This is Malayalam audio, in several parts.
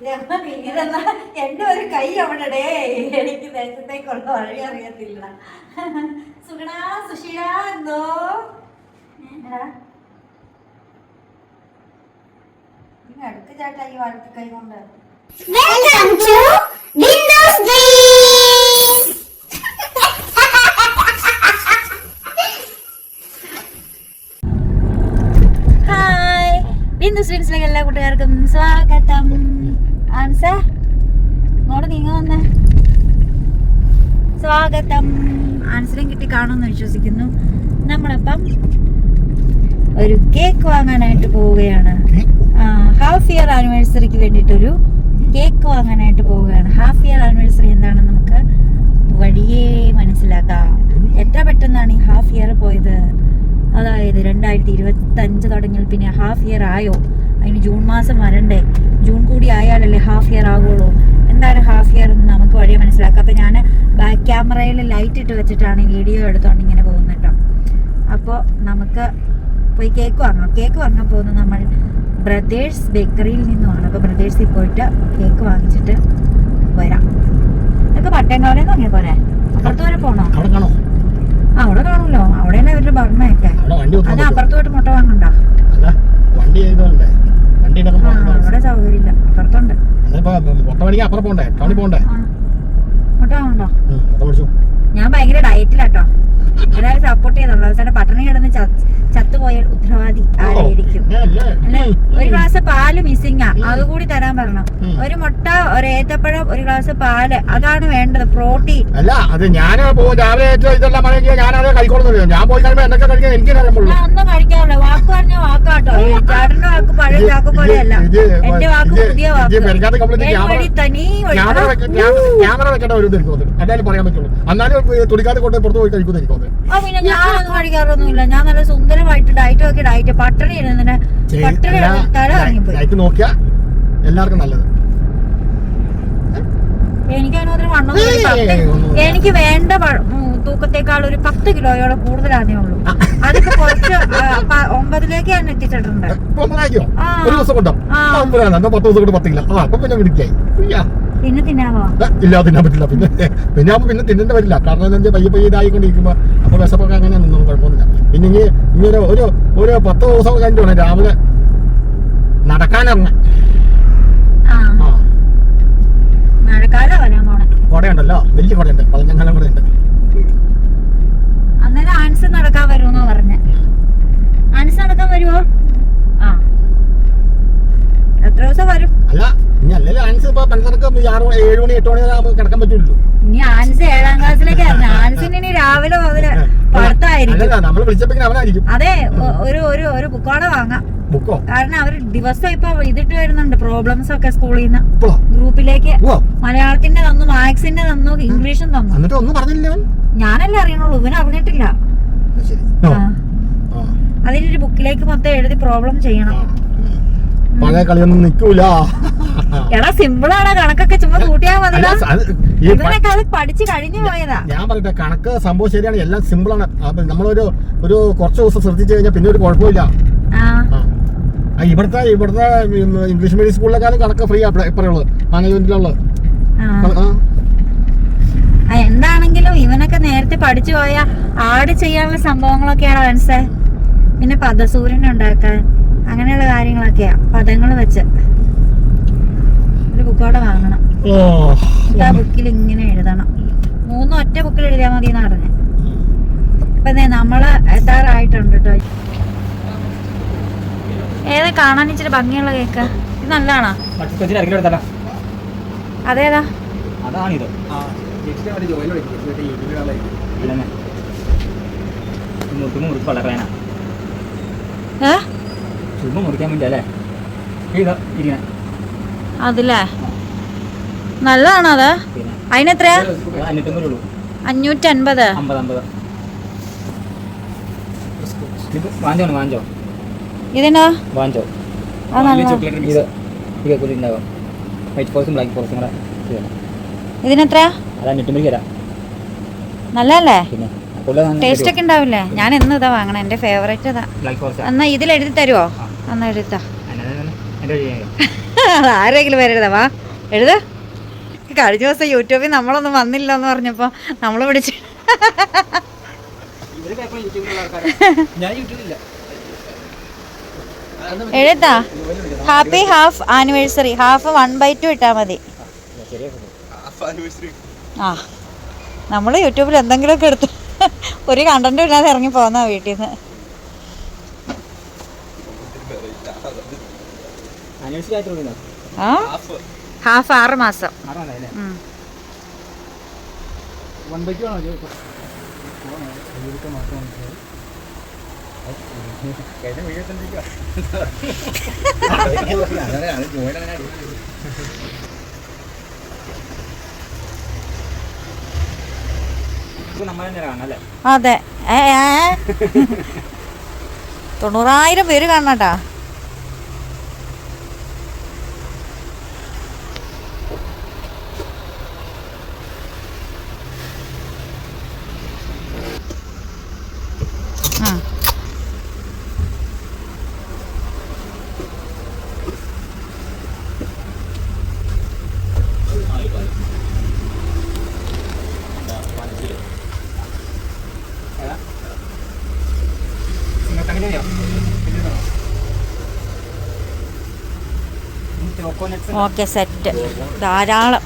ഇതെന്നാ എന്റെ ഒരു കൈ അവിടെ എനിക്ക് ദേശത്തേക്കുള്ള വഴി അറിയത്തില്ല. സുഗണ സുശീല എന്തോ? അടുക്ക് ചേട്ടാ ഈ വലത്ത് കൈ കൊണ്ട് ബിന്ദു സ്ട്രീംസിലേക്ക് എല്ലാ കൂട്ടുകാർക്കും സ്വാഗതം. ആൻസ ഇങ്ങോട്ട് നീങ്ങ വന്നേ. സ്വാഗതം. ആൻസറും കിട്ടി കാണുമെന്ന് വിശ്വസിക്കുന്നു. നമ്മളപ്പം ഒരു കേക്ക് വാങ്ങാനായിട്ട് പോവുകയാണ്. ഹാഫ് ഇയർ ആനിവേഴ്സറിക്ക് വേണ്ടിയിട്ടൊരു കേക്ക് വാങ്ങാനായിട്ട് പോവുകയാണ്. ഹാഫ് ഇയർ ആനിവേഴ്സറി എന്താണെന്ന് നമുക്ക് വഴിയേ മനസ്സിലാക്കാം. എത്ര പെട്ടെന്നാണ് ഈ ഹാഫ് ഇയർ പോയത്? അതായത് രണ്ടായിരത്തി ഇരുപത്തി അഞ്ച് തുടങ്ങിയാൽ പിന്നെ ഹാഫ് ഇയർ ആയോ? അതിന് ജൂൺ മാസം വരണ്ടേ? ജൂൺ കൂടി ആയാലല്ലേ ഹാഫ് ഇയർ ആകുള്ളൂ എന്താണ് ഹാഫ് ഇയർ എന്ന് നമുക്ക് വഴിയെ മനസ്സിലാക്കാം. അപ്പം ഞാൻ ബാക്ക് ക്യാമറയിൽ ലൈറ്റ് ഇട്ട് വെച്ചിട്ടാണ് വീഡിയോ എടുത്തോണ്ട് ഇങ്ങനെ പോകുന്നത് കേട്ടോ. അപ്പോൾ നമുക്ക് പോയി കേക്ക് വാങ്ങാം. കേക്ക് വാങ്ങാൻ പോകുന്നത് നമ്മൾ ബ്രദേഴ്സ് ബേക്കറിയിൽ നിന്നുമാണ്. അപ്പോൾ ബ്രദേഴ്സിൽ പോയിട്ട് കേക്ക് വാങ്ങിച്ചിട്ട് വരാം. ഇതൊക്കെ പട്ടയം നിന്ന് വാങ്ങിയ പോരെ അപ്പുറത്ത് വരെ പോണോ? അവിടെ കാണുമല്ലോ. അവിടെ അവരുടെ വണ്ടി അത് അപ്പുറത്തോട്ട് പോയിട്ട് മുട്ട വാങ്ങണ്ട. വണ്ടി അവിടെ സൗകര്യമില്ല. അപ്പുറത്തുണ്ട്. മുട്ട ഞാൻ ഭയങ്കര ഡയറ്റിലാട്ടോ എല്ലാവരും സപ്പോർട്ട് ചെയ്യുന്നുള്ളൂ അവസാനം പട്ടണി കിടന്ന് ചത്ത് ചത്തുപോയാൽ ഉത്തരവാദി ആരായിരിക്കും? അല്ലേ? ഒരു ഗ്ലാസ് പാൽ മിസ്സിങ്ങാ അതുകൂടി തരാൻ പറഞ്ഞു. ഒരു മുട്ട ഒരു ഏത്തപ്പഴം ഒരു ഗ്ലാസ് പാൽ. അതാണ് വേണ്ടത്. പ്രോട്ടീൻ. അല്ല അത് ഞാൻ രാവിലെ ഇതെല്ലാം മഴയ്ക്ക് ഞാനത് കഴിക്കോളുന്നില്ല ഞാൻ പോയി കഴിയുമ്പോൾ എന്തൊക്കെ കഴിക്കാൻ എനിക്ക് ഒന്നും കഴിക്കാറില്ല. വാക്ക് പറഞ്ഞ വാക്കാട്ടോ. ചേട്ടന്റെ വാക്ക് പഴയ വാക്ക് പോലെയല്ല. എന്റെ വാക്ക് പുതിയ വാക്ക്. തനി ക്യാമറ വെക്ക- ക്യാമറ- ക്യാമറ വെക്കേണ്ട ഒരു ഇത് എനിക്ക് പറയാൻ പറ്റുള്ളൂ. എന്നാലും തുടിക്കാതെ കൊണ്ട് പുറത്ത് പോയി കഴിക്കുന്ന ആ പിന്നെ ഞാനൊന്നും കഴിക്കാറൊന്നുമില്ല ഞാൻ നല്ല സുന്ദരമായിട്ട് ഡയറ്റ് നോക്കി ഡയറ്റ് പട്ടണി ഇരുന്നതിന് പട്ടണി ഇരുന്ന് തല ഇറങ്ങിപ്പോയി. ലൈറ്റ് നോക്കിയാ എല്ലാവർക്കും നല്ലത്. എനിക്ക് വണ്ണം എനിക്ക് വേണ്ട തൂക്കത്തേക്കാൾ ഒരു പത്ത് കിലോയോളം കൂടുതലാണേ ഉള്ളൂ അതൊക്കെ കുറച്ച് ഒമ്പതിലേക്ക് ഞാൻ എത്തിച്ചിട്ടുണ്ട്. ആ. ഒരു ദിവസം കൊണ്ടോ? പത്ത് ദിവസം കൊണ്ട് പത്തില്ല. ആ അപ്പൊ പിന്നെ വിളിക്കായി. പിന്നെ ഇല്ല തിന്നാൻ പറ്റില്ല. പിന്നെ പിന്നെ ആവുമ്പോ പിന്നെ തിന്നേണ്ട വരില്ല. കാരണം എന്താ വെച്ചാൽ പയ്യെ പയ്യെ ഇതായിക്കൊണ്ടിരിക്കുമ്പോ അപ്പൊ വിശപ്പൊക്കെ അങ്ങനെ നിന്നും കുഴപ്പമൊന്നുമില്ല. പിന്നെ ഇനി ഇനി ഒരു ഒരു ഒരു പത്ത് ദിവസം കഴിഞ്ഞു വേണം രാവിലെ നടക്കാനിറങ്ങാൻ. കുടയുണ്ടല്ലോ. വലിയ കുടയുണ്ട്. പതിനഞ്ചാം കൊടയുണ്ട്. അന്നേരം ആൻസ് നടക്കാൻ വരുമെന്നോ പറഞ്ഞ ആൻസ് നടക്കാൻ വരുമോ ആ എത്ര ദിവസം വരും അല്ല ഇനി അല്ലെങ്കിൽ ആൻസ് ഇപ്പൊ പെൻഷനൊക്കെ ആറ് മണി ഏഴ് മണി എട്ട് മണി വരെ ആവുമ്പോ കിടക്കാൻ പറ്റുള്ളൂ. ഇനി ആൻസ് ഏഴാം ക്ലാസ്സിലേക്ക് ആൻസിന് ഇനി രാവിലെ മുതൽ പഠിത്തമായിരിക്കും അല്ലല്ല നമ്മൾ വിളിച്ചപ്പോ അവനായിരിക്കും. അതെ ഒരു ഒരു ഒരു ബുക്കോടെ വാങ്ങാം. ബുക്കോ? കാരണം അവർ ദിവസം ഇപ്പൊ ഇതിട്ട് വരുന്നുണ്ട് പ്രോബ്ലംസ് ഒക്കെ സ്കൂളിൽ നിന്ന് ഗ്രൂപ്പിലേക്ക് മലയാളത്തിന്റെ തന്നു മാത്സിന്റെ തന്നു ഇംഗ്ലീഷും തന്നു. എന്നിട്ട് ഒന്നും പറഞ്ഞില്ല അവൻ? ഞാനല്ലേ അറിയണുള്ളൂ ഇവൻ അറിഞ്ഞിട്ടില്ല. അതിനൊരു ബുക്കിലേക്ക് മൊത്തം എഴുതി പ്രോബ്ലം ചെയ്യണം. പഴയ കളിയൊന്നും നിക്കൂല. എടാ സിമ്പിളാണ് കണക്കൊക്കെ ചുമ്മാ കൂട്ടിയാ അല്ല, മതിടാ. അത് ഈ പ- ഇവനൊക്കെ അത് കഴിഞ്ഞു പോയതാ. ഞാൻ പറയട്ടെ കണക്ക് സംഭവം ശരിയാണ് എല്ലാം അപ്പൊ നമ്മളൊരു ഒരു കുറച്ച് ദിവസം ശ്രദ്ധിച്ചു കഴിഞ്ഞാൽ പിന്നെ ഒരു കുഴപ്പമില്ല. ഇവിടുത്തെ ഇവിടുത്തെ ഇംഗ്ലീഷ് മീഡിയം സ്കൂളിലെക്കാളും കണക്ക് ഫ്രീ മാനേജ്മെന്റിലുള്ളത്. ആ. ആ, എന്താണെങ്കിലും ഇവനൊക്കെ നേരത്തെ പഠിച്ചു പോയ ആട് ചെയ്യാനുള്ള സംഭവങ്ങളൊക്കെയാണ് മനസ്സേ? പിന്നെ പദസൂര്യൻ ഉണ്ടാക്കാൻ അങ്ങനെയുള്ള കാര്യങ്ങളൊക്കെയാ. പദങ്ങൾ വെച്ച് ഒരു ബുക്കോടെ വാങ്ങണം. ആ ബുക്കിൽ ഇങ്ങനെ എഴുതണം. മൂന്നും ഒറ്റ ബുക്കിൽ എഴുതിയാൽ മതി എന്ന് പറഞ്ഞു. ഇപ്പൊ നമ്മൾ എത്താറായിട്ടുണ്ട് കേട്ടോ ഏതാ കാണാൻ ഇച്ചിരി ഭംഗിയുള്ള കേക്ക്? ഇത് നല്ലതാണോ? അതേതാ? അതാണിത്. ചുമ്മാ മുറിക്കാൻ വേണ്ടി അല്ലേ? ഇരിക്കണേ. അതില്ലേ നല്ലതാണോ അത് അതിനെത്രയാ? അഞ്ഞൂറ്റി അൻപത് അഞ്ഞൂറ്റൻപത്. അമ്പത് അമ്പത് വാഞ്ചോ വാഞ്ചോ. ഇതിനോ? വാഞ്ചോ. അത് നല്ല ഇത് ഇത് കൂടി വൈറ്റ് ഫോറസ്റ്റും ബ്ലാക്ക് ഫോറസ്റ്റും കൂടെ ചെയ്യണം ഇതിനെത്രയാ? അത് അഞ്ഞൂറ്റമ്പത് തരാം. നല്ലതല്ലേ? പിന്നെ ടേസ്റ്റ് ഒക്കെ ഉണ്ടാവില്ലേ? ഞാൻ എന്ന് ഇതാ വാങ്ങണേ എന്റെ ഫേവറേറ്റ് ഇതാ. എന്നാ ഇതിൽ എഴുതി തരുമോ എന്നാ ആരെങ്കിലും വരരുതാ വാ. എഴുത. കഴിഞ്ഞ ദിവസം യൂട്യൂബിൽ നമ്മളൊന്നും വന്നില്ല എന്ന് പറഞ്ഞപ്പോൾ നമ്മൾ പിടിച്ച് എഴുതാ. Happy half anniversary half one by two ഇട്ടാൽ മതി. ആ നമ്മൾ യൂട്യൂബിൽ എന്തെങ്കിലുമൊക്കെ എടുത്തു ഒരു കണ്ടന്റ് ഇല്ലാതെ ഇറങ്ങി പോകുന്ന വീട്ടിൽ നിന്ന് ആ? ഹാഫ് ആറ് മാസം. അതെ. ഏ ഏ. തൊണ്ണൂറായിരം പേര് കാണണട്ടാ ആ നിങ്ങൾക്ക് അങ്ങനെ അറിയാം ചോക്കോനട്സ് ഓക്കെ സെറ്റ്. ധാരാളം.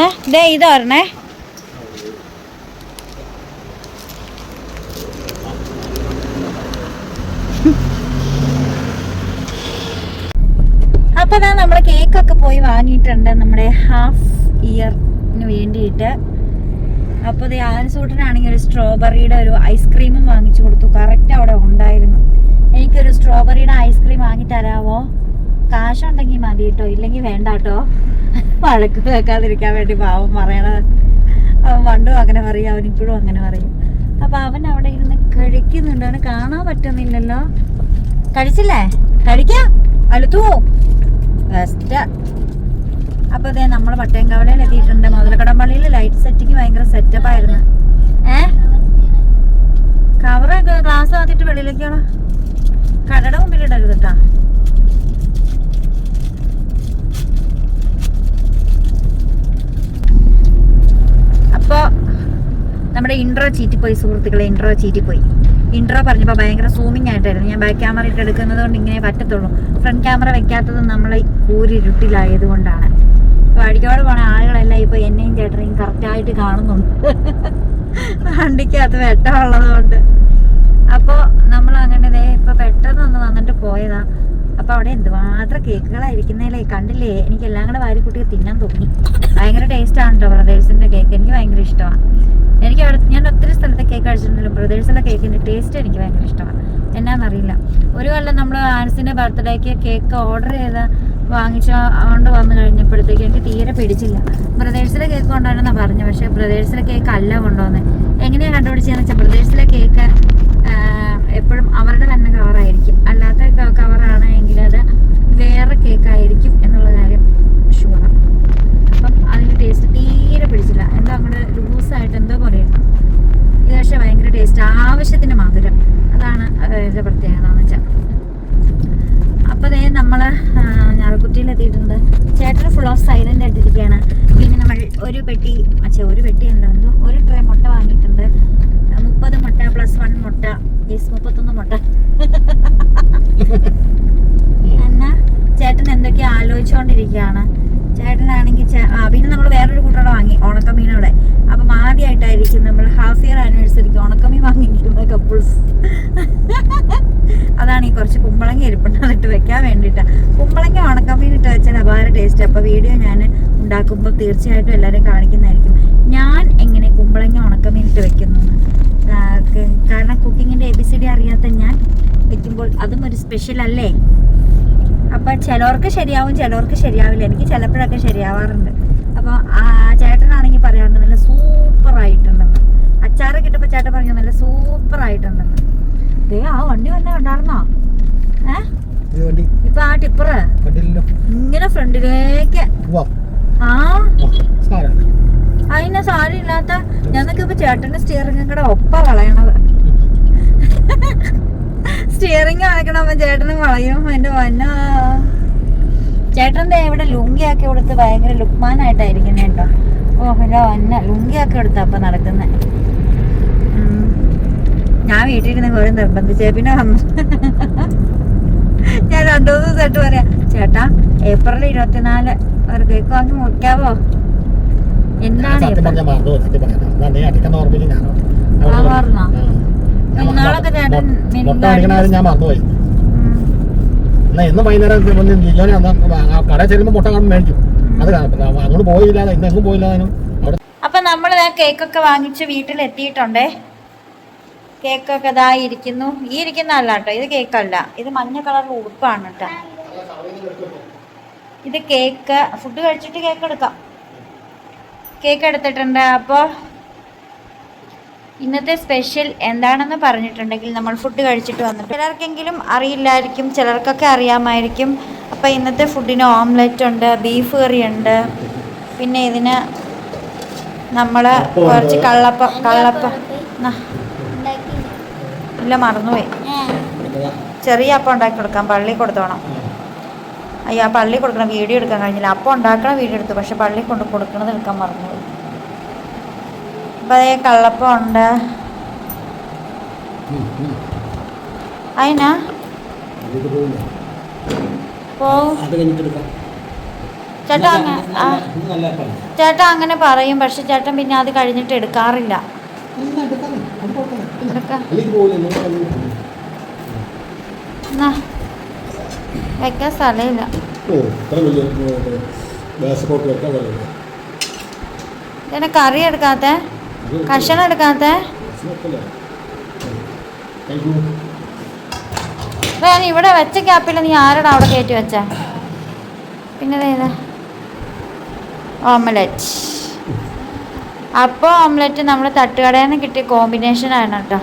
ഏ ദേ ഇത് ഒരെണ്ണേ. അപ്പൊ ദാ നമ്മൾ കേക്കൊക്കെ പോയി വാങ്ങിയിട്ടുണ്ട് നമ്മുടെ ഹാഫ് ഇയറിന് വേണ്ടിയിട്ട്. അപ്പോൾ ഇത് ആൻസൂട്ടനാണെങ്കിൽ ഒരു സ്ട്രോബെറിയുടെ ഒരു ഐസ്ക്രീമും വാങ്ങിച്ചു കൊടുത്തു. കറക്റ്റ് അവിടെ ഉണ്ടായിരുന്നു. എനിക്കൊരു സ്ട്രോബെറിയുടെ ഐസ്ക്രീം വാങ്ങി തരാവോ? കാശുണ്ടെങ്കിൽ മതി കേട്ടോ. ഇല്ലെങ്കിൽ വേണ്ട കേട്ടോ. വഴക്ക് വെക്കാതിരിക്കാൻ വേണ്ടി പാവം പറയണത്. അവൻ പണ്ടും അങ്ങനെ പറയും. അവൻ ഇപ്പോഴും അങ്ങനെ പറയും. അപ്പൊ അവൻ അവിടെ ഇരുന്ന് കഴിക്കുന്നുണ്ട് അവന് കാണാൻ പറ്റുന്നില്ലല്ലോ. കഴിച്ചില്ലേ? കഴിക്കാം. അടുത്തു ബെസ്റ്റ് അപ്പൊ അതെ നമ്മൾ പട്ടയംകാവലയിൽ എത്തിയിട്ടുണ്ട്. മുതലക്കടമ്പള്ളിയിൽ ലൈറ്റ് സെറ്റിങ് ഭയങ്കര സെറ്റപ്പ് ആയിരുന്നു. ഏ? കവറൊക്കെ ഗ്ലാസ് ആക്കിയിട്ട് വെളിയിലേക്കാണോ കടയുടെ മുമ്പിൽ ഇടരുത് കേട്ടാ അപ്പോ നമ്മുടെ ഇൻട്രോ ചീറ്റിപ്പോയി സുഹൃത്തുക്കളെ. ഇൻട്രോ ചീറ്റിപ്പോയി. ഇൻട്രോ പറഞ്ഞപ്പോൾ ഭയങ്കര സൂമിങ് ആയിട്ടായിരുന്നു. ഞാൻ ബാക്ക് ക്യാമറ ഇട്ട് എടുക്കുന്നത് കൊണ്ട് ഇങ്ങനെ പറ്റത്തുള്ളൂ. ഫ്രണ്ട് ക്യാമറ വെക്കാത്തത് നമ്മൾ ഊരിരുട്ടിലായത് കൊണ്ടാണ്. വഴിക്കോട് പോണ ആളുകളെല്ലാം ഇപ്പോൾ എന്നെയും ചേട്ടനെയും കറക്റ്റായിട്ട് കാണുന്നുണ്ട്. വണ്ടിക്കകത്ത് വെട്ടമുള്ളത് കൊണ്ട് അപ്പോൾ നമ്മൾ അങ്ങനെ ദേ ഇപ്പോൾ പെട്ടെന്ന് ഒന്ന് വന്നിട്ട് പോയതാ. അപ്പോൾ അവിടെ എന്തുമാത്രം കേക്കുകളായിരിക്കുന്നതിലേ കണ്ടില്ലേ? എനിക്ക് എല്ലാം കൂടെ വാരിക്കുട്ടി തിന്നാൻ തോന്നി. ഭയങ്കര ടേസ്റ്റ് ആണ് കേട്ടോ ബ്രദേഴ്സിന്റെ കേക്ക് എനിക്ക് ഭയങ്കര ഇഷ്ടമാണ്. എനിക്ക് അവിടെ ഞാൻ ഒത്തിരി സ്ഥലത്തെ കേക്ക് കഴിച്ചിട്ടുണ്ടല്ലോ ബ്രദേഴ്സിന്റെ കേക്കിന്റെ ടേസ്റ്റ് എനിക്ക് ഭയങ്കര ഇഷ്ടമാണ്. എന്നാന്നറിയില്ല. ഒരു കൊല്ലം നമ്മൾ ആൻസിന്റെ ബർത്ത്ഡേക്ക് കേക്ക് ഓർഡർ ചെയ്ത് വാങ്ങിച്ച കൊണ്ട് വന്നു കഴിഞ്ഞപ്പോഴത്തേക്ക് എനിക്ക് തീരെ പിടിച്ചില്ല. ബ്രദേഴ്സിലെ കേക്ക് കൊണ്ടുവരണമെന്നാണ് പറഞ്ഞു പക്ഷേ ബ്രദേഴ്സിലെ കേക്ക് അല്ല കൊണ്ടുവന്നത്. എങ്ങനെയാണ് കണ്ടുപിടിച്ചതെന്ന് വെച്ചാൽ ബ്രദേഴ്സിലെ കേക്ക് എപ്പോഴും അവരുടെ തന്നെ കവറായിരിക്കും അല്ലാത്ത കവറാണ് എങ്കിൽ അത് വേറെ കേക്കായിരിക്കും എന്നുള്ള കാര്യം ഷുവറാണ് അപ്പം അതിന്റെ ടേസ്റ്റ് തീരെ പിടിച്ചില്ല. എന്തോ അങ്ങോട്ട് ലൂസായിട്ട് എന്തോ പറയുന്നു ഇത് പക്ഷേ ഭയങ്കര ടേസ്റ്റ് ആവശ്യത്തിന് മധുരം. അതാണ് അതിന്റെ പ്രത്യേകത എന്ന് വെച്ചാൽ അപ്പോൾ ദേ നമ്മൾ ഞാറക്കുറ്റിയിൽ എത്തിയിട്ടുണ്ട് ചേട്ടന് ഫുൾ ഓഫ് സൈലന്റ് ആയിട്ടിരിക്കുകയാണ്. പിന്നെ നമ്മൾ ഒരു പെട്ടി അച്ഛാ ഒരു പെട്ടിയല്ല എന്തോ ഒരു ട്രേ മുട്ട വാങ്ങിയിട്ടുണ്ട്. മുപ്പത് മുട്ട പ്ലസ് വൺ മുട്ട. യെസ് മുപ്പത്തൊന്ന് മുട്ട. എന്നാ ചേട്ടൻ എന്തൊക്കെയോ ആലോചിച്ചുകൊണ്ടിരിക്കുകയാണ് ചേട്ടനാണെങ്കിൽ പിന്നെ നമ്മൾ വേറൊരു കൂട്ടോടെ വാങ്ങി ഉണക്കമീനോടെ അപ്പം ആദ്യമായിട്ടായിരിക്കും നമ്മൾ ഹാഫ് ഇയർ ആനിവേഴ്സറിക്ക് ഉണക്കമീൻ വാങ്ങിയിരിക്കുന്നത് കപ്പിൾസ് അതാണ് ഈ കുറച്ച് കുമ്പളങ്ങ ഇരിപ്പുണ്ട് വെക്കാൻ വേണ്ടിയിട്ടാണ് കുമ്പളങ്ങ ഉണക്കമീൻ ഇട്ട് വെച്ചാൽ അപാര ടേസ്റ്റ് അപ്പോൾ വീഡിയോ ഞാൻ ഉണ്ടാക്കുമ്പോൾ തീർച്ചയായിട്ടും എല്ലാവരും കാണിക്കുന്നതായിരിക്കും. ഞാൻ എങ്ങനെ കുമ്പളങ്ങ ഉണക്കമീൻ ഇട്ട് വെക്കുന്നു? കാരണം കുക്കിങ്ങിന്റെ എ ബി സി ഡി അറിയാത്ത ഞാൻ വെക്കുമ്പോൾ അതും ഒരു സ്പെഷ്യൽ അല്ലേ? അപ്പൊ ചിലവർക്ക് ശരിയാവും ചിലവർക്ക് ശരിയാവില്ല. എനിക്ക് ചിലപ്പോഴൊക്കെ ശരിയാവാറുണ്ട്. അപ്പോൾ ആ ചേട്ടനാണെങ്കിൽ പറയാറുണ്ട് നല്ല സൂപ്പർ ആയിട്ടുണ്ടെന്ന് അച്ചാറ് കിട്ടപ്പോൾ ചേട്ടൻ പറഞ്ഞു നല്ല സൂപ്പർ ആയിട്ടുണ്ടെന്ന് ദേ ആ വണ്ടി വന്നെ ഉണ്ടായിരുന്നോ ഏഹ് ഇപ്പൊ ആ ടിപ്പറ്? ഇങ്ങനെ ഫ്രണ്ടിലേക്ക്. ആ. അതിന് സാരി ഇല്ലാത്ത ഞങ്ങൾക്ക് ഇപ്പൊ ചേട്ടന്റെ സ്റ്റിയറിംഗ് കൂടെ ഒപ്പ വളയണത് സ്റ്റിയറിംഗ് വളയ്ക്കണമ്പോ ചേട്ടനും വളയും എന്റെ വന്ന ചേട്ടന്റെ ഇവിടെ ലുങ്കിയാക്കി കൊടുത്ത് ഭയങ്കര ലുക്മാനായിട്ടായിരിക്കുന്നേ കേട്ടോ ഓ എന്റെ വന്ന ലുങ്കിയാക്കി കൊടുത്ത അപ്പൊ നടക്കുന്നെ. ഞാൻ വീട്ടിൽ ഇരുന്ന് കുറെ നിർബന്ധിച്ചേ പിന്നെ വന്നു. ഞാൻ രണ്ടു മൂന്ന് ദിവസമായിട്ട് പറയാം ചേട്ടാ ഏപ്രിൽ ഇരുപത്തിനാല് ഒരു കേക്ക് വാങ്ങി മുറിക്കാവോ? എന്താണ് ആ, മറന്നോ? ഇന്നാളൊക്കെ ചേട്ടൻ മുട്ട ഞാൻ മറന്നുപോയി. എന്നാ ഇന്ന് വൈകുന്നേരം ജിജോനെ കടയിൽ ചെല്ലുമ്പോൾ മുട്ട കാണുമ്പോൾ മേടിക്കും. അത് അങ്ങോട്ട് പോയില്ല ഇന്ന് എങ്ങും പോയില്ലാനും അവിടെ അപ്പൊ നമ്മൾ കേക്കൊക്കെ വാങ്ങിച്ച് വീട്ടിൽ എത്തിയിട്ടുണ്ടേ കേക്കൊക്കെ ഇതാ ഇരിക്കുന്നു. ഈ ഇരിക്കുന്ന അല്ല കേട്ടോ ഇത് കേക്കല്ല. ഇത് മഞ്ഞ കളർ ഉടുപ്പാണ് കേട്ടോ. ഇത് കേക്ക് ഫുഡ് കഴിച്ചിട്ട് കേക്ക് എടുക്കാം. കേക്ക് എടുത്തിട്ടുണ്ട്. അപ്പോൾ ഇന്നത്തെ സ്പെഷ്യൽ എന്താണെന്ന് പറഞ്ഞിട്ടുണ്ടെങ്കിൽ നമ്മൾ ഫുഡ് കഴിച്ചിട്ട് വന്നിട്ട് ചിലർക്കെങ്കിലും അറിയില്ലായിരിക്കും ചിലർക്കൊക്കെ അറിയാമായിരിക്കും. അപ്പോൾ ഇന്നത്തെ ഫുഡിന് ഓംലെറ്റ് ഉണ്ട് ബീഫ് കറി ഉണ്ട്. പിന്നെ ഇതിന് നമ്മൾ കുറച്ച് കള്ളപ്പ കള്ളപ്പം ഇല്ല മറന്നുപോയി. ചെറിയ അപ്പം ഉണ്ടാക്കി കൊടുക്കാം പള്ളി കൊടുത്തോണം. അയ്യോ ആ പള്ളി കൊടുക്കണം വീഡിയോ എടുക്കാൻ കഴിഞ്ഞില്ല. അപ്പം ഉണ്ടാക്കണം വീഡിയോ എടുത്തു പക്ഷെ പള്ളി കൊണ്ട് കൊടുക്കണത് എടുക്കാൻ മറന്നുപോയി. അപ്പം അതേ കള്ളപ്പം ഉണ്ട്. അതിനാ ചേട്ടാ അങ്ങനെ ആ. ചേട്ടാ അങ്ങനെ പറയും പക്ഷെ ചേട്ടൻ പിന്നെ അത് കഴിഞ്ഞിട്ട് എടുക്കാറില്ല. വെക്കാൻ സ്ഥലമില്ല. കറി എടുക്കാത്ത? കഷണം എടുക്കാത്ത? ഇവിടെ വെച്ച ക്യാപ്പിൽ നീ ആരോടാ അവിടെ കയറ്റി വെച്ച? പിന്നെ ഓംലെറ്റ് അപ്പോൾ ഓംലറ്റ് നമ്മൾ തട്ടുകടയിൽ നിന്ന് കിട്ടിയ കോമ്പിനേഷനാണ് കേട്ടോ.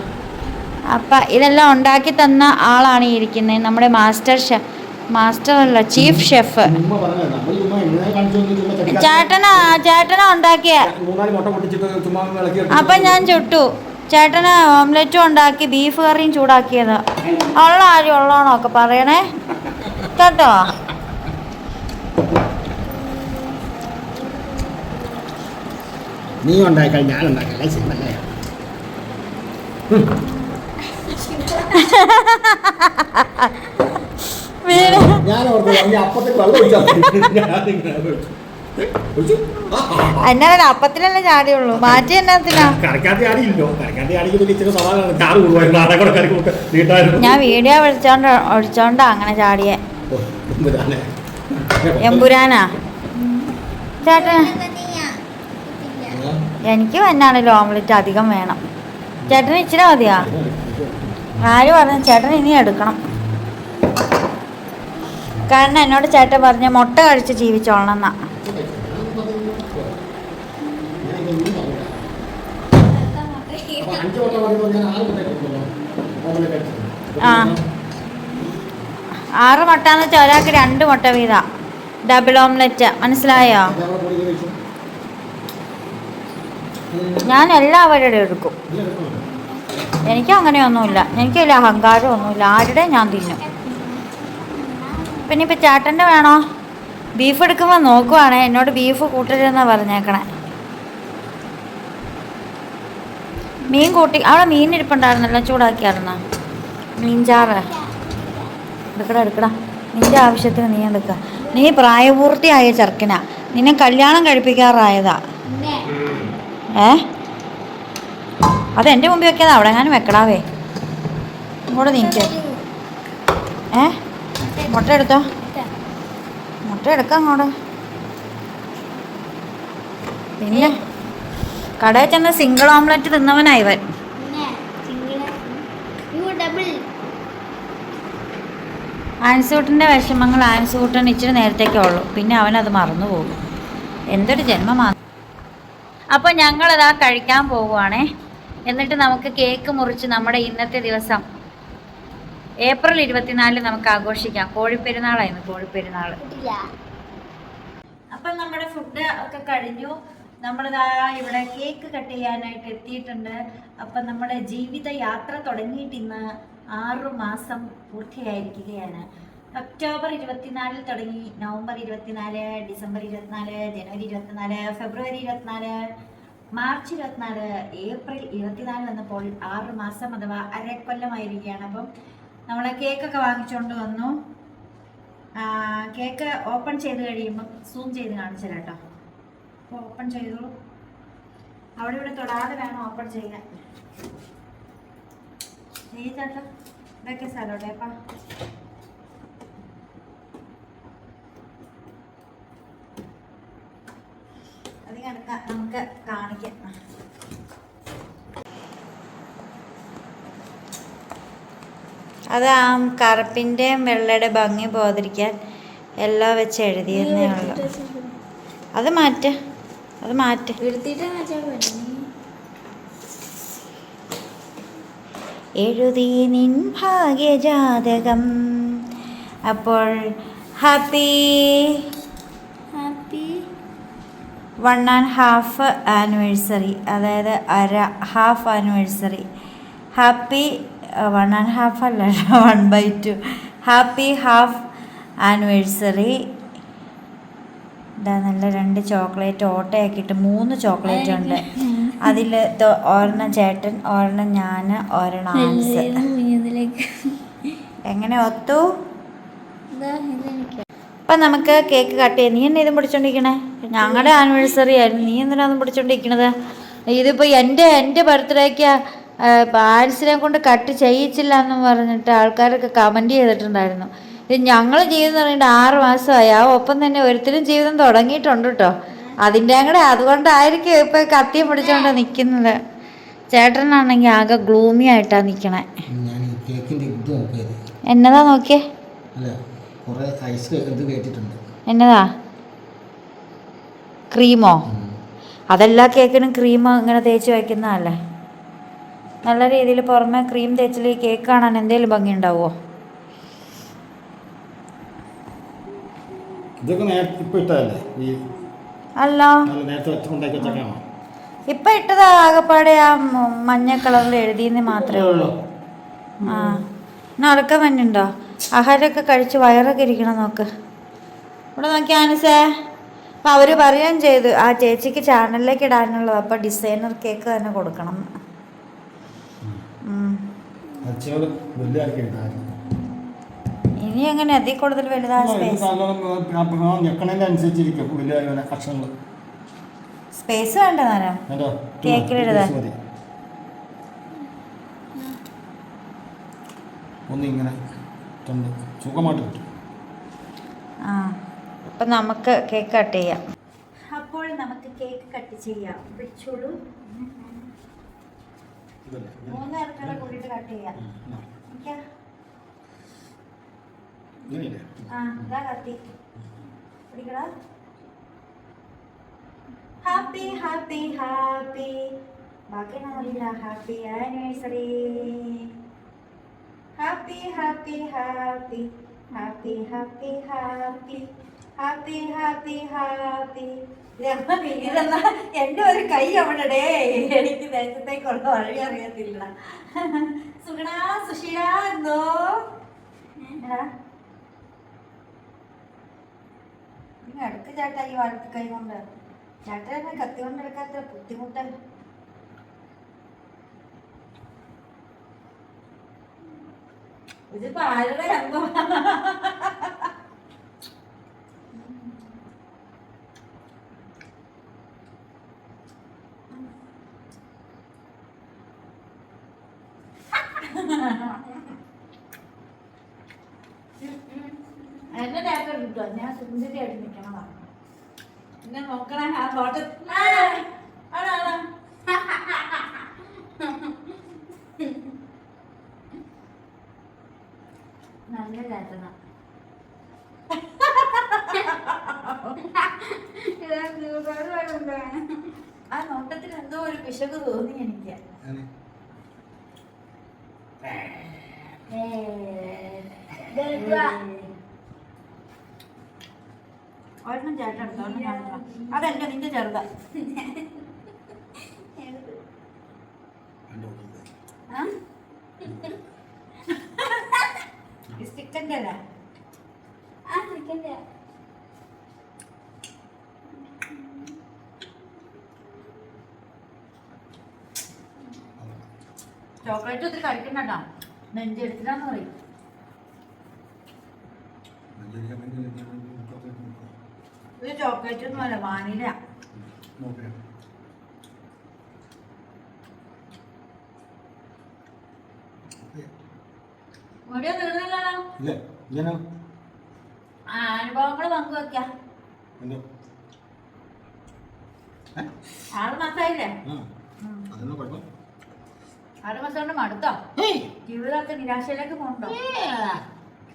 അപ്പം ഇതെല്ലാം ഉണ്ടാക്കി തന്ന ആളാണ് ഈ ഇരിക്കുന്നത് നമ്മുടെ മാസ്റ്റർ ഷെഫ് മാസ്റ്റർ അല്ല ചീഫ് ഷെഫ്. ചേട്ടനാ ചേട്ടനാ ഉണ്ടാക്കിയ. അപ്പം ഞാൻ ചുട്ടു. ചേട്ടന് ഓംലെറ്റും ഉണ്ടാക്കി ബീഫ് കറിയും ചൂടാക്കിയത്. ഉള്ള ആരും ഉള്ളതാണോ ഒക്കെ പറയണേ? കേട്ടോ? നീ ഉണ്ടാക്കാൻ ഞാൻ ഉണ്ടാക്കല്ലേ സിനിമല്ലേ ha ha ha നീ ആ. എന്നാലും അപ്പത്തിലല്ലേ ചാടിയുള്ളൂ മാറ്റി എന്നാത്തിനാ ഞാൻ വീഡിയോ വിളിച്ചോണ്ട് ഒഴിച്ചോണ്ടാ അങ്ങനെ ചാടിയെ. എമ്പുരാനാ. ചേട്ടൻ എനിക്ക് എന്നാണല്ലോ ഓംലെറ്റ് അധികം വേണം. ചേട്ടന് ഇച്ചിരി മതിയാ. ആര് പറഞ്ഞു? ചേട്ടൻ ഇനി എടുക്കണം. കാരണം എന്നോട് ചേട്ടൻ പറഞ്ഞ മുട്ട കഴിച്ച് ജീവിച്ചോളണം എന്നാ. ആ. ആറ് മുട്ട എന്ന് വെച്ചാൽ ഒരാൾക്ക് രണ്ട് മുട്ട വീതാ ഡബിൾ ഓംലെറ്റ് മനസ്സിലായോ. ഞാൻ എല്ലാവരുടെ എടുക്കും. എനിക്ക് അങ്ങനെയൊന്നുമില്ല എനിക്ക് അഹങ്കാരമൊന്നുമില്ല ആരുടെ ഞാൻ തിന്നും പിന്നെ ഇപ്പം ചേട്ടന്റെ വേണോ? ബീഫ് എടുക്കുമ്പോൾ നോക്കുവാണേ എന്നോട് ബീഫ് കൂട്ടരുതെന്നാണ് പറഞ്ഞേക്കണേ. മീൻ കൂട്ടി അവിടെ മീൻ ഇരിപ്പുണ്ടായിരുന്നല്ലോ ചൂടാക്കിയായിരുന്ന? മീൻചാറ്. എടുക്കടാ എടുക്കടാ. നിന്റെ ആവശ്യത്തിന് നീ എടുക്കുക നീ പ്രായപൂർത്തിയായ ചെറുക്കനാ. നിന്നെ കല്യാണം കഴിപ്പിക്കാറായതാ. ഏ? അത് എന്റെ മുമ്പിൽ വെക്കാതെ അവിടെ ഞാൻ വെക്കടാവേ. ഇങ്ങോട്ട് നീക്കേ. ഏ? മുട്ട എടുത്തോ മുട്ട. എടുക്കാം അങ്ങോട്ട് പിന്നെ കടയിൽ ചെന്ന സിംഗിൾ ഓംലെറ്റ് തിന്നവനായി ഇവൻ. ആൻസൂട്ടിന്റെ വിഷമങ്ങൾ ആൻസൂട്ടൻ ഇച്ചിരി നേരത്തേക്കേ ഉള്ളൂ. പിന്നെ അവനത് മറന്നു പോകും. എന്തൊരു ജന്മമാണ് അപ്പോൾ ഞങ്ങളതാ കഴിക്കാൻ പോവുകയാണേ എന്നിട്ട് നമുക്ക് കേക്ക് മുറിച്ച് നമ്മുടെ ഇന്നത്തെ ദിവസം ഏപ്രിൽ ഇരുപത്തിനാലിന് നമുക്ക് ആഘോഷിക്കാം. കോഴിപ്പെരുന്നാളായിരുന്നു കോഴിപ്പെരുന്നാൾ അപ്പം നമ്മുടെ ഫുഡ് ഒക്കെ കഴിഞ്ഞു. നമ്മളിതാ ഇവിടെ കേക്ക് കട്ട് ചെയ്യാനായിട്ട് എത്തിയിട്ടുണ്ട്. അപ്പം നമ്മുടെ ജീവിത യാത്ര തുടങ്ങിയിട്ട് ഇന്ന് ആറു മാസം പൂർത്തിയായിരിക്കുകയാണ്. ഒക്ടോബർ ഇരുപത്തിനാലിൽ തുടങ്ങി. നവംബർ ഇരുപത്തിനാല് ഡിസംബർ ഇരുപത്തിനാല് ജനുവരി ഇരുപത്തിനാല് ഫെബ്രുവരി ഇരുപത്തിനാല് മാർച്ച് ഇരുപത്തിനാല് ഏപ്രിൽ ഇരുപത്തിനാല് വന്നപ്പോൾ ആറ് മാസം അഥവാ അരക്കൊല്ലമായിരിക്കുകയാണ്. അപ്പം നമ്മൾ കേക്കൊക്കെ വാങ്ങിച്ചുകൊണ്ട് വന്നു. കേക്ക് ഓപ്പൺ ചെയ്ത് കഴിയുമ്പോൾ സൂം ചെയ്ത് കാണിച്ചു കേട്ടോ അപ്പോൾ ഓപ്പൺ ചെയ്തോളൂ അവിടെ ഇവിടെ തൊടാതെ വേണം ഓപ്പൺ ചെയ്യാൻ. ചെയ്തേട്ടോ ഇതൊക്കെ. സ്ഥലം അപ്പം അത് നമുക്ക് കാണിക്കാം. അത് ആ കറുപ്പിന്റെയും വെള്ളയുടെ ഭംഗി പോതിരിക്കാൻ എല്ലാം വെച്ച് എഴുതിയെന്നേ ഉള്ളൂ. അത് മാറ്റ. അത് മാറ്റ. എഴുതി നിൻ ഭാഗ്യജാതകം. അപ്പോൾ happy. Happy. One and half anniversary. അതായത് അര half anniversary. Happy one and half അല്ല one by two happy half anniversary ഇതാ നല്ല രണ്ട് ചോക്ലേറ്റ് ഓട്ടയാക്കിയിട്ട് മൂന്ന് ചോക്ലേറ്റ് ഉണ്ട്. അതിൽ ഒരെണ്ണം ചേട്ടൻ ഒരെണ്ണം ഞാൻ ഒരെണ്ണം ആൻസ്. എങ്ങനെ ഒത്തു? അപ്പം നമുക്ക് കേക്ക് കട്ട് ചെയ്യാം. നീ എന്നെ ഇതും പിടിച്ചോണ്ടിരിക്കണേ? ഞങ്ങളുടെ ആനിവേഴ്സറി ആയിരുന്നു. നീ എന്തിനാ അതും പിടിച്ചോണ്ടിരിക്കണത്? ഇതിപ്പോ എന്റെ എന്റെ ബർത്ത്ഡേക്ക് ആൻസിനെ കൊണ്ട് കട്ട് ചെയ്യിച്ചില്ല എന്ന് പറഞ്ഞിട്ട് ആൾക്കാരൊക്കെ കമന്റ് ചെയ്തിട്ടുണ്ടായിരുന്നു. ഇത് ഞങ്ങൾ ജീവിതം തുടങ്ങിയിട്ട് ആറ് മാസമായി. ആ ഒപ്പം തന്നെ ഒരുത്തരും ജീവിതം തുടങ്ങിയിട്ടുണ്ട് കേട്ടോ അതിന്റെ കൂടെ അതുകൊണ്ടായിരിക്കും ഇപ്പം കത്തി പിടിച്ചോണ്ട് നിൽക്കുന്നത് ചേട്ടനാണെങ്കിൽ ആകെ ഗ്ലൂമി ആയിട്ടാണ് നിൽക്കണേ എന്നതാ നോക്കിയേ? എന്നതാ? ക്രീമോ അതെല്ലാ കേക്കിനും ക്രീം ഇങ്ങനെ തേച്ച് വയ്ക്കുന്നതല്ലേ നല്ല രീതിയിൽ പുറമെ ക്രീം തേച്ചിൽ കേക്ക് കാണാൻ എന്തെങ്കിലും ഭംഗി ഉണ്ടാവുമോ ഇപ്പം അല്ല. ഇട്ടത് ആകെപ്പാടെ ആ മഞ്ഞ കളറിൽ എഴുതിയെന്ന് മാത്രമേ ഉള്ളൂ. ആ. എന്നാ അടക്കം മഞ്ഞുണ്ടോ ആഹാരമൊക്കെ കഴിച്ച് വയറൊക്കെ ഇരിക്കണം നോക്ക്. ഇവിടെ നോക്കി ആനസേ. അപ്പം അവർ പറയുകയും ചെയ്തു ആ ചേച്ചിക്ക് ചാനലിലേക്ക് ഇടാനുള്ളത് അപ്പം ഡിസൈനർ കേക്ക് തന്നെ കൊടുക്കണം. അച്ഛനോട് വലിയ ആർക്കുണ്ടായിരുന്നു ഇനി എങ്ങനെ? അതിൽ കൂടുതൽ വലുതാണ് സ്പേസ് ഞെക്കണതിന്റെ അനുസരിച്ചിരിക്കും വലിയ കഷ്ണങ്ങൾ സ്പേസ് വേണ്ട നേരം കേക്കിലിടുക. മതി. ഒന്നിങ്ങനെ സുഖമായിട്ട് കിട്ടും. ആ അപ്പം നമുക്ക് കേക്ക് കട്ട് ചെയ്യാം. അപ്പോൾ നമുക്ക് കേക്ക് കട്ട് ചെയ്യാം. വിളിച്ചോളൂ മൂന്ന് പേർക്കുള്ള കൂടിയിട്ട് കട്ട് ചെയ്യാം. ആ ഇതാ കത്തി പിടിക്കടാ. ഹാപ്പി ഹാപ്പി ഹാപ്പി ബാക്കി നമ്മളില്ല happy anniversary happy happy happy happy happy happy happy happy happy ഇതെന്നാ? എന്റെ ഒരു കൈ അവിടെ എനിക്ക് ദേശത്തേക്കുള്ള വഴി അറിയത്തില്ല. സുഗണ സുശീല എന്തോ? അടുക്ക് ചേട്ടാ ഈ വലത്ത് കൈ കൊണ്ട്. ചേട്ടൻ എന്നെ കത്തി കൊണ്ടെടുക്കാത്ത ബുദ്ധിമുട്ട്. ഇതിപ്പോ ആരുടെ അംഗം എന്നെ നേരത്തെ കിട്ടുക ഞാൻ സുന്ദരിയായിട്ട് നിൽക്കണതാണ് പിന്നെ നോക്കണേ ആ തോട്ട നല്ല ചേട്ടന ആ നോട്ടത്തിൽ എന്തോ ഒരു പിശക് തോന്നി എനിക്ക്. ഏ. ഒരെണ്ണം ചേട്ടൻ എടുത്തോ ഒരെണ്ണം ഞാൻ അതല്ല നിന്റെ ചെറുതാ. അല്ലേ ആ? ചിക്കന്റെ ചോക്ലേറ്റ് ഒത്തിരി കഴിക്കണ്ടോ നെഞ്ചെടുത്തില്ലാന്ന് പറയും. ചോക്ലേറ്റ് ഒന്നുമല്ല വാനില വീഡിയോ തീർന്നില്ലല്ലോ ആ അനുഭവങ്ങൾ പങ്കുവെക്കാം. എന്തോ? ഏ? ആറ് മാസമായില്ലേ ആ അതെന്നാ കുഴപ്പം? ആറ് മാസം കൊണ്ട് മടുത്തോ ജീവിതമൊക്കെ നിരാശയിലേക്ക് പോകണ്ടോ?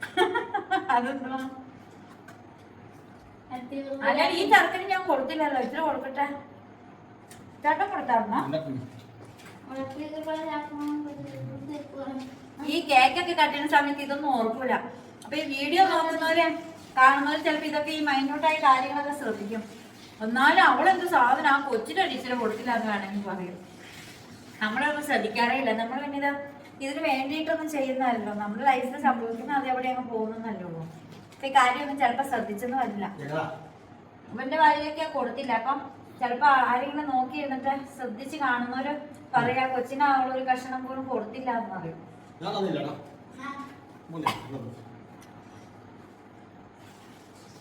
അതെന്താ അല്ല ഈ ചെറുക്കന് ഞാൻ കൊടുത്തില്ലല്ലോ. ഇത്ര കൊടുക്കട്ടെ. ചേട്ടൻ കൊടുത്തായിരുന്നോ? ഈ കേക്കൊക്കെ കട്ടുന്ന സമയത്ത് ഇതൊന്നും ഓർക്കൂല. അപ്പൊ ഈ വീഡിയോ നോക്കുന്നവര് കാണുന്നവർ ചിലപ്പോ ഇതൊക്കെ ഈ മൈന്യൂട്ടായ കാര്യങ്ങളൊക്കെ ശ്രദ്ധിക്കും. എന്നാലും അവളെന്ത് സാധനം? ആ കൊച്ചിന്റെ ടീച്ചർ കൊടുത്തില്ല എന്ന് വേണമെങ്കിൽ പറയും. നമ്മളൊന്നും ശ്രദ്ധിക്കാറേ ഇല്ല. നമ്മൾ പിന്നെ ഇതിന് വേണ്ടിയിട്ടൊന്നും ചെയ്യുന്നതല്ലോ നമ്മുടെ ലൈഫിൽ സംഭവിക്കുന്ന അത് എവിടെയൊക്കെ പോകുന്നല്ലോ ഈ കാര്യമൊന്നും ചിലപ്പോ ശ്രദ്ധിച്ചെന്ന് വരില്ല. ഇവന്റെ വാരിയൊക്കെ കൊടുത്തില്ല. അപ്പം ചിലപ്പോ ആരെങ്കിലും നോക്കി ഇരുന്നിട്ട് ശ്രദ്ധിച്ച് കാണുന്നവര് പറയാ കൊച്ചിന് അവളൊരു കഷണം പോലും കൊടുത്തില്ല എന്ന് പറയും.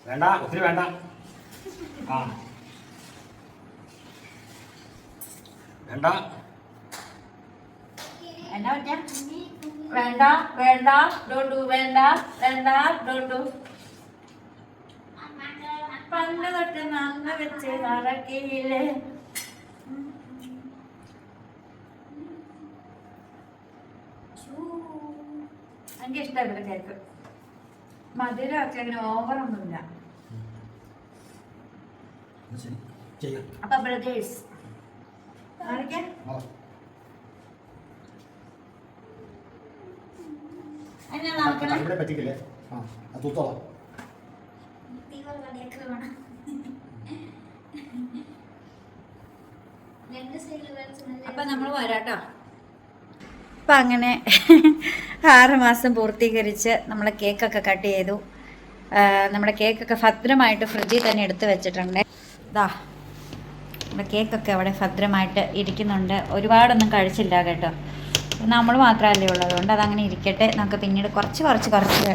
വേണ്ട ഒത്തിരി വേണ്ട. ആ. വേണ്ട. എന്നാ പറ്റാ വേണ്ട വേണ്ട ഡോണ്ടു വേണ്ട വേണ്ട ഡോണ്ടു പണ്ട് തൊട്ട് നന്ന വെച്ച് നടക്കിയില്ലേ? എനിക്ക് ഇഷ്ടം ഇവിടെ കേക്ക്. മധുരമൊക്കെ അങ്ങനെ ഓവറൊന്നുമില്ല അപ്പൊ ബ്രദേഴ്സ്. എന്നാ നോക്കണേ. ഇവിടെ പറ്റിക്കില്ലേ? ആ തൂത്തോളാം. സൈഡിൽ അപ്പൊ നമ്മൾ വരാട്ടോ. അപ്പൊ അങ്ങനെ ആറുമാസം പൂർത്തീകരിച്ച് നമ്മൾ കേക്കൊക്കെ കട്ട് ചെയ്തു. നമ്മുടെ കേക്കൊക്കെ ഭദ്രമായിട്ട് ഫ്രിഡ്ജിൽ തന്നെ എടുത്തു വെച്ചിട്ടുണ്ട്. ഇതാ നമ്മുടെ കേക്കൊക്കെ അവിടെ ഭദ്രമായിട്ട് ഇരിക്കുന്നുണ്ട്. ഒരുപാടൊന്നും കഴിച്ചില്ല കേട്ടോ. നമ്മൾ മാത്രമല്ലേ ഉള്ളൂ. അതുകൊണ്ട് അതങ്ങനെ ഇരിക്കട്ടെ. നമുക്ക് പിന്നീട് കുറച്ച് കുറച്ച് കുറച്ച്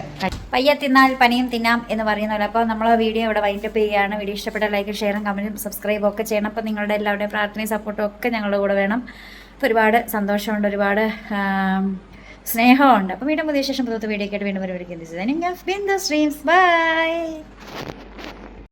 പയ്യ തിന്നാൽ പനിയും തിന്നാം എന്ന് പറയുന്ന പോലെ. അപ്പോൾ നമ്മൾ വീഡിയോ ഇവിടെ വൈൻഡപ്പ് ചെയ്യുകയാണ്. വീഡിയോ ഇഷ്ടപ്പെട്ട ലൈക്ക് ഷെയറും കമന്റും സബ്സ്ക്രൈബും ഒക്കെ ചെയ്യണം. അപ്പോൾ നിങ്ങളുടെ എല്ലാവരുടെയും പ്രാർത്ഥനയും സപ്പോർട്ടും ഒക്കെ ഞങ്ങളുടെ കൂടെ വേണം. അപ്പോൾ ഒരുപാട് സന്തോഷമുണ്ട്. ഒരുപാട് സ്നേഹമുണ്ട്. അപ്പോൾ വീണ്ടും പുതിയ ശേഷം പുതിയ വീഡിയോ ആയിട്ട് വീണ്ടും സ്ട്രീംസ് ബൈ